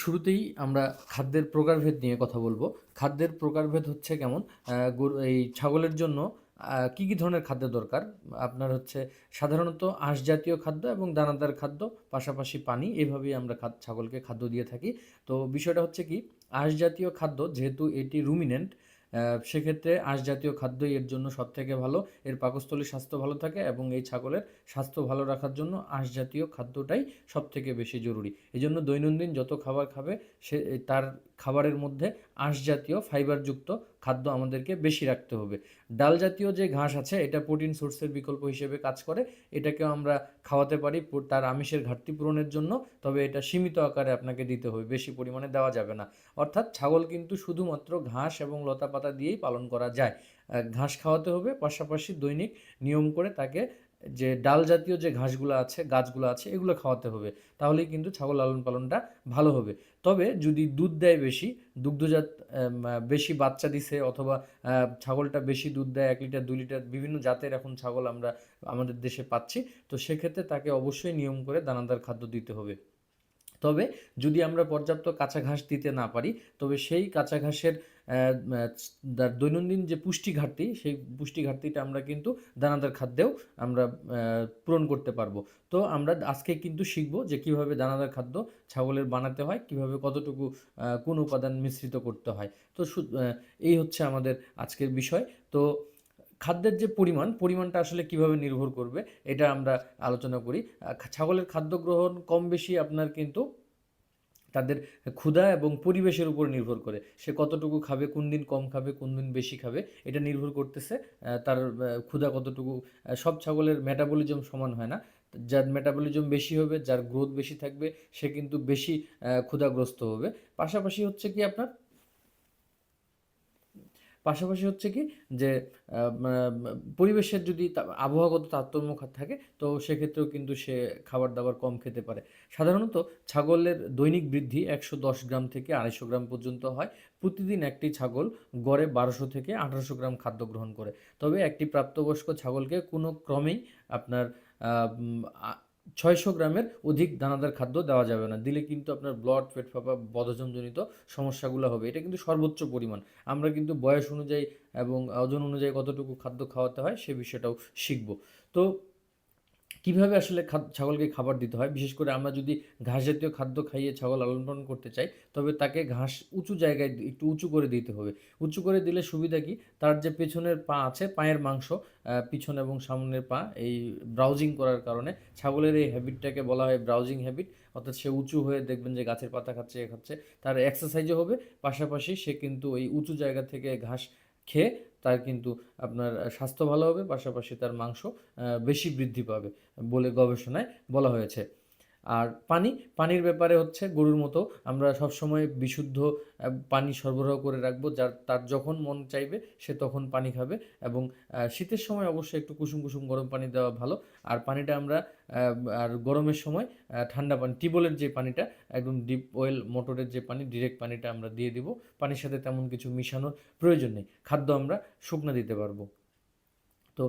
শুরুতেই আমরা খাদ্যের প্রকারভেদ নিয়ে কথা বলব। খাদ্যের প্রকারভেদ হচ্ছে কেমন? গরু, এই ছাগলের জন্য কী কি ধরনের খাদ্য দরকার? আপনার হচ্ছে সাধারণত আঁশ জাতীয় খাদ্য এবং দানাদার খাদ্য, পাশাপাশি পানি, এভাবেই আমরা ছাগলকে খাদ্য দিয়ে থাকি। তো বিষয়টা হচ্ছে কি, আঁশ জাতীয় খাদ্য যেহেতু এটি রুমিনেন্ট সেক্ষেত্রে আঁশ জাতীয় খাদ্যই এর জন্য সব থেকে ভালো। এর পাকস্থলীর স্বাস্থ্য ভালো থাকে এবং এই ছাগলের স্বাস্থ্য ভালো রাখার জন্য আঁশ জাতীয় খাদ্যটাই সব থেকে বেশি জরুরি। এই জন্য দৈনন্দিন যত খাবার খাবে সে, তার খাবারের মধ্যে আঁশ জাতীয় ফাইবারযুক্ত খাদ্য আমাদেরকে বেশি রাখতে হবে। ডাল জাতীয় যে ঘাস আছে, এটা প্রোটিন সোর্সের বিকল্প হিসেবে কাজ করে। এটাকেও আমরা খাওয়াতে পারি তার আমিষের ঘাটতি পূরণের জন্য, তবে এটা সীমিত আকারে আপনাকে দিতে হবে, বেশি পরিমাণে দেওয়া যাবে না। অর্থাৎ ছাগল কিন্তু শুধুমাত্র ঘাস এবং লতা পাতা দিয়েই পালন করা যায়। ঘাস খাওয়াতে হবে, পাশাপাশি দৈনিক নিয়ম করে তাকে যে ডাল জাতীয় যে ঘাসগুলো আছে, গাছগুলো আছে, এগুলো খাওয়াতে হবে। তাহলেই কিন্তু ছাগল লালন পালনটা ভালো হবে। তবে যদি দুধ দেয় বেশি, দুগ্ধজাত বেশি বাচ্চা দিছে অথবা ছাগলটা বেশি দুধ দেয়, এক লিটার, দুই লিটার, বিভিন্ন জাতের এখন ছাগল আমরা আমাদের দেশে পাচ্ছি, তো সেক্ষেত্রে তাকে অবশ্যই নিয়ম করে দানাদার খাদ্য দিতে হবে। তবে যদি আমরা পর্যাপ্ত কাঁচা ঘাস দিতে না পারি, তবে সেই কাঁচা ঘাসের দৈনন্দিন যে পুষ্টি ঘাটতি, সেই পুষ্টি ঘাটতিটা আমরা কিন্তু দানাদার খাদ্যেও আমরা পূরণ করতে পারব। তো আমরা আজকে কিন্তু শিখব যে কীভাবে দানাদার খাদ্য ছাগলের বানাতে হয়, কীভাবে কতটুকু কোন উপাদান মিশ্রিত করতে হয়। তো এই হচ্ছে আমাদের আজকের বিষয়। তো খাদ্যের যে পরিমাণ, পরিমাণটা আসলে কীভাবে নির্ভর করবে, এটা আমরা আলোচনা করি। ছাগলের খাদ্য গ্রহণ কম বেশি আপনার কিন্তু তাদের ক্ষুধা এবং পরিবেশের উপর নির্ভর করে। সে কতটুকু খাবে, কোন দিন কম খাবে, কোন দিন বেশি খাবে, এটা নির্ভর করতেছে। তার ক্ষুধা কতটুকু সব ছাগলের মেটাবলিজম সমান হয় না। যার মেটাবলিজম বেশি হবে, যার গ্রোথ বেশি থাকবে, সে কিন্তু বেশি ক্ষুধাগ্রস্ত হবে। পাশাপাশি হচ্ছে কি আপনার পাশাপাশি হচ্ছে কি যে পরিবেশের যদি আবহাওয়াগত তারতম্য থাকে, তো সেক্ষেত্রেও কিন্তু সে খাবার দাবার কম খেতে পারে। সাধারণত ছাগলের দৈনিক বৃদ্ধি একশো দশ গ্রাম থেকে আড়াইশো গ্রাম পর্যন্ত হয়। প্রতিদিন একটি ছাগল গড়ে বারোশো থেকে আঠারোশো গ্রাম খাদ্য গ্রহণ করে। তবে একটি প্রাপ্তবয়স্ক ছাগলকে কোনো ক্রমেই আপনার ছয়শো গ্রামের অধিক দানাদার খাদ্য দেওয়া যাবে না। দিলে কিন্তু আপনার ব্লড পেট ফাঁপা বদহজমজনিত সমস্যাগুলো হবে। এটা কিন্তু সর্বোচ্চ পরিমাণ। আমরা কিন্তু বয়স অনুযায়ী এবং ওজন অনুযায়ী কতটুকু খাদ্য খাওয়াতে হয় সে বিষয়টাও শিখব। তো কীভাবে আসলে ছাগলকে খাবার দিতে হয়? বিশেষ করে আমরা যদি ঘাস জাতীয় খাদ্য খাইয়ে ছাগল লালন করতে চাই, তবে তাকে ঘাস উঁচু জায়গায় একটু উঁচু করে দিতে হবে। উঁচু করে দিলে সুবিধা কি? তার যে পেছনের পা আছে, পায়ের মাংস পিছন এবং সামনের পা, এই ব্রাউজিং করার কারণে ছাগলের এই হ্যাবিটটাকে বলা হয় ব্রাউজিং হ্যাবিট অর্থাৎ সে উঁচু হয়ে দেখবেন যে গাছের পাতা খাচ্ছে, এ খাচ্ছে, তার এক্সারসাইজও হবে। পাশাপাশি সে কিন্তু এই উঁচু জায়গা থেকে ঘাস খেয়ে তার কিন্তু আপনার স্বাস্থ্য ভালো হবে, পাশাপাশি তার মাংস বেশি বৃদ্ধি পাবে বলে গবেষণায় বলা হয়েছে। আর পানি, পানির ব্যাপারে হচ্ছে গরুর মতো আমরা সবসময় বিশুদ্ধ পানি সরবরাহ করে রাখব, যার, তার যখন মন চাইবে সে তখন পানি খাবে এবং শীতের সময় অবশ্যই একটু কুসুম কুসুম গরম পানি দেওয়া ভালো। আর পানিটা আমরা আর গরমের সময় ঠান্ডা পানি, টিউবওয়েলের যে পানিটা, একদম ডিপ ওয়েল মোটরের যে পানি, ডিরেক্ট পানিটা আমরা দিয়ে দিব। পানির সাথে তেমন কিছু মিশানোর প্রয়োজন নেই। খাদ্য আমরা শুকনা দিতে পারব। তো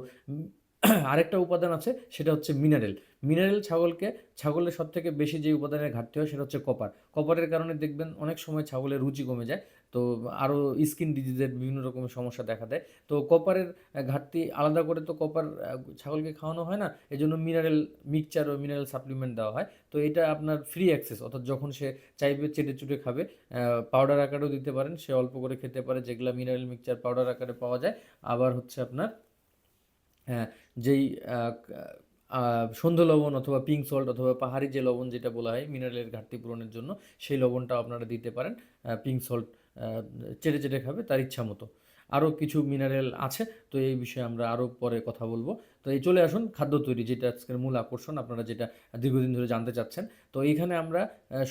আরেকটা উপাদান আছে, সেটা হচ্ছে মিনারেল মিনারেল ছাগলকে, ছাগলের সব থেকে বেশি যে উপাদানের ঘাটতি হয়, সেটা হচ্ছে কপার। কপারের কারণে দেখবেন অনেক সময় ছাগলের রুচি কমে যায়, তো আরও স্কিন ডিজিজের বিভিন্ন রকমের সমস্যা দেখা দেয়। তো কপারের ঘাটতি আলাদা করে তো কপার ছাগলকে খাওয়ানো হয় না এই জন্য মিনারেল মিক্সচার ও মিনারেল সাপ্লিমেন্ট দেওয়া হয়। তো এটা আপনার ফ্রি অ্যাক্সেস অর্থাৎ যখন সে চাইবে চেটে চুটে খাবে পাউডার আকারেও দিতে পারেন, সে অল্প করে খেতে পারে, যেগুলো মিনারেল মিক্সচার পাউডার আকারে পাওয়া যায়। আবার হচ্ছে আপনার যেই আহ, আহ, সন্ধ্যা লবণ অথবা পিঙ্ক সল্ট অথবা পাহাড়ি যে লবণ যেটা বলা হয় মিনারেলের ঘাটতি পূরণের জন্য সেই লবণটা আপনারা দিতে পারেন। পিঙ্ক সল্ট চেটে চেটে খাবে তার ইচ্ছা মতো। আরও কিছু মিনারেল আছে, তো এই বিষয়ে আমরা আরও পরে কথা বলব। তো এই চলে আসুন খাদ্য তৈরি, যেটা আজকের মূল আকর্ষণ, আপনারা যেটা দীর্ঘদিন ধরে জানতে চাচ্ছেন। তো এইখানে আমরা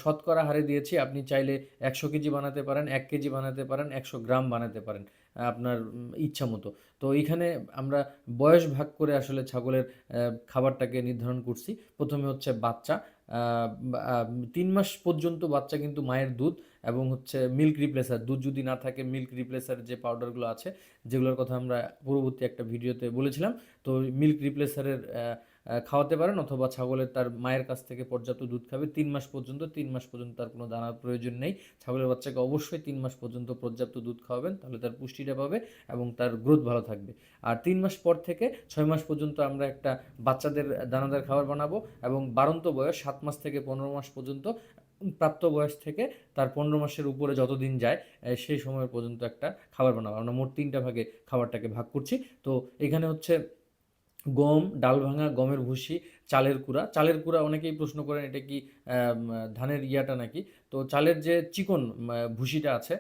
শতকরা হারে দিয়েছি, আপনি চাইলে একশো কেজি বানাতে পারেন, এক কেজি বানাতে পারেন, একশো গ্রাম বানাতে পারেন আপনার ইচ্ছা মতো। তো এইখানে আমরা বয়স ভাগ করে আসলে ছাগলের খাবারটাকে নির্ধারণ করছি। প্রথমে হচ্ছে বাচ্চা তিন মাস পর্যন্ত বাচ্চা কিন্তু মায়ের দুধ এবং হচ্ছে মিল্ক রিপ্লেসার দুধ যদি না থাকে মিল্ক রিপ্লেসার যে পাউডারগুলো আছে, যেগুলোর কথা আমরা পূর্ববর্তী একটা ভিডিওতে বলেছিলাম, তো মিল্ক রিপ্লেসারের খাওয়াতে পারেন অথবা ছাগলের তার মায়ের কাছ থেকে পর্যাপ্ত দুধ খাবে। তিন মাস পর্যন্ত, তিন মাস পর্যন্ত তার কোনো দানার প্রয়োজন নেই। ছাগলের বাচ্চাকে অবশ্যই তিন মাস পর্যন্ত পর্যাপ্ত দুধ খাওয়াবেন, তাহলে তার পুষ্টিটা পাবে এবং তার গ্রোথ ভালো থাকবে। আর তিন মাস পর থেকে ছয় মাস পর্যন্ত আমরা একটা বাচ্চাদের দানাদার খাবার বানাবো এবং বারন্ত বয়স সাত মাস থেকে পনেরো মাস পর্যন্ত, প্রাপ্ত বয়স থেকে তার পনেরো মাসের উপরে যতদিন যায় সেই সময় পর্যন্ত একটা খাবার বানাবো। আমরা মোট তিনটা ভাগে খাবারটাকে ভাগ করছি। তো এখানে হচ্ছে গম, ডাল ভাঙা, গমের ভুসি, চালের কুড়া। চালের কুড়া অনেকেই প্রশ্ন করেন, এটা কি ধানের ইয়াটা নাকি? তো চালের যে চিকন ভুসিটা আছে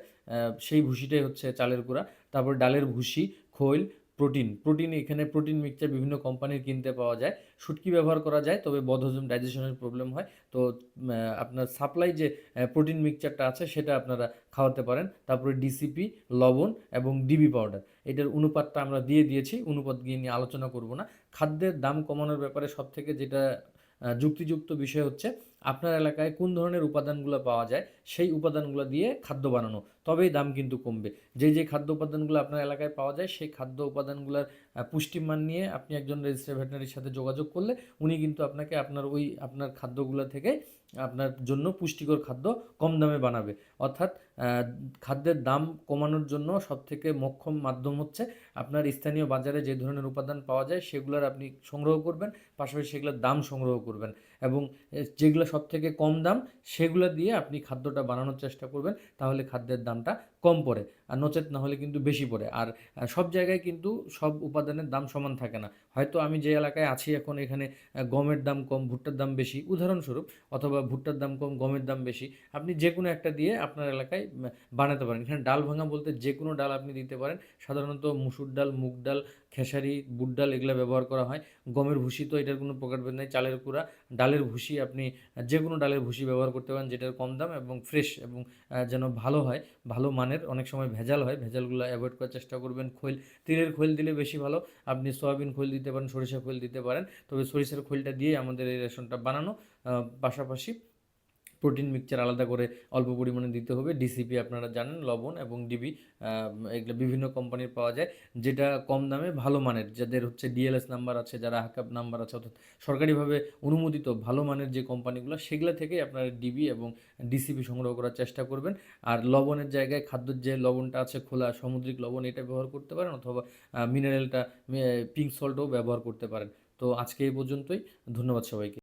সেই ভুসিটাই হচ্ছে চালের কুড়া। তারপর ডালের ভুসি, খৈল প্রোটিন প্রোটিন এখানে প্রোটিন মিক্সচার বিভিন্ন কোম্পানির কিনতে পাওয়া যায়। শুটকি ব্যবহার করা যায়, তবে বদহজম ডাইজেশনের প্রবলেম হয়। তো আপনার সাপ্লাই যে প্রোটিন মিক্সচারটা আছে, সেটা আপনারা খাওয়াতে পারেন। তারপরে ডিসিপি লবণ এবং ডিবি পাউডার এটার অনুপাতটা আমরা দিয়ে দিয়েছি, অনুপাত গিয়ে নিয়ে আলোচনা করব না। খাদ্যের দাম কমানোর ব্যাপারে সব থেকে যেটা যুক্তিযুক্ত বিষয় হচ্ছে আপনার এলাকায় কোন ধরনের উপাদানগুলো পাওয়া যায়, সেই উপাদানগুলো দিয়ে খাদ্য বানানো, তবেই দাম কিন্তু কমবে। যে যে খাদ্য উপাদানগুলো আপনার এলাকায় পাওয়া যায়, সেই খাদ্য উপাদানগুলোর পুষ্টিমান নিয়ে আপনি একজন রেজিস্টার ভেটেনারির সাথে যোগাযোগ করলে উনি কিন্তু আপনাকে আপনার ওই আপনার খাদ্যগুলো থেকে আপনার জন্য পুষ্টিকর খাদ্য কম দামে বানাবে। অর্থাৎ খাদ্যের দাম কমানোর জন্য সবথেকে মোক্ষম মাধ্যম হচ্ছে আপনার স্থানীয় বাজারে যে ধরনের উপাদান পাওয়া যায়, সেগুলোর আপনি সংগ্রহ করবেন, পাশাপাশি সেগুলোর দাম সংগ্রহ করবেন। এবং যেগুলো সব থেকে কম দাম, সেগুলো দিয়ে আপনি খাদ্যটা বানানোর চেষ্টা করবেন, তাহলে খাদ্যের দামটা কম পড়ে। আর নচেত না হলে কিন্তু বেশি পড়ে। আর সব জায়গায় কিন্তু সব উপাদানের দাম সমান থাকে না। হয়তো আমি যে এলাকায় আছি এখন, এখানে গমের দাম কম, ভুট্টার দাম বেশি, উদাহরণস্বরূপ, অথবা ভুট্টার দাম কম, গমের দাম বেশি, আপনি যে কোনো একটা দিয়ে আপনার এলাকায় বানাতে পারেন। এখানে ডাল ভাঙা বলতে যে কোনো ডাল আপনি দিতে পারেন। সাধারণত মুসুর ডাল, মুগ ডাল, খেসারি, বুট ডাল এগুলো ব্যবহার করা হয়। গমের ভুসি তো এটার কোনো প্রকারভেদ নেই, চালের কুড়া ডালের ভুসি আপনি যে কোনো ডালের ভুসি ব্যবহার করতে পারেন যেটার কম দাম এবং ফ্রেশ এবং যেন ভালো হয়, ভালো মানের, অনেক সময় ভেজাল হয়, ভেজালগুলো অ্যাভয়েড করার চেষ্টা করবেন। খৈল, তিলের খৈল দিলে বেশি ভালো। আপনি সয়াবিন খৈল দিতে পারেন সরিষা খৈল দিতে পারেন। তবে সরিষার খৈলটা দিয়ে আমাদের এই রেশনটা বানানো পাশাপাশি প্রোটিন মিক্সচার আলাদা করে অল্প পরিমাণে দিতে হবে। ডিসিপি আপনারা জানেন, লবণ এবং ডিবি এগুলো বিভিন্ন কোম্পানির পাওয়া যায়, যেটা কম দামে ভালো মানের, যাদের হচ্ছে ডিএলএস নাম্বার আছে, যারা হাকাপ নাম্বার আছে, অর্থাৎ সরকারিভাবে অনুমোদিত ভালো মানের যে কোম্পানিগুলো সেগুলো থেকেই আপনারা ডিবি এবং ডিসিপি সংগ্রহ করার চেষ্টা করবেন। আর লবণের জায়গায় খাদ্যের যে লবণটা আছে, খোলা সামুদ্রিক লবণ, এটা ব্যবহার করতে পারেন অথবা মিনারেলটা পিঙ্ক সল্টও ব্যবহার করতে পারেন। তো আজকে এই পর্যন্তই, ধন্যবাদ সবাইকে।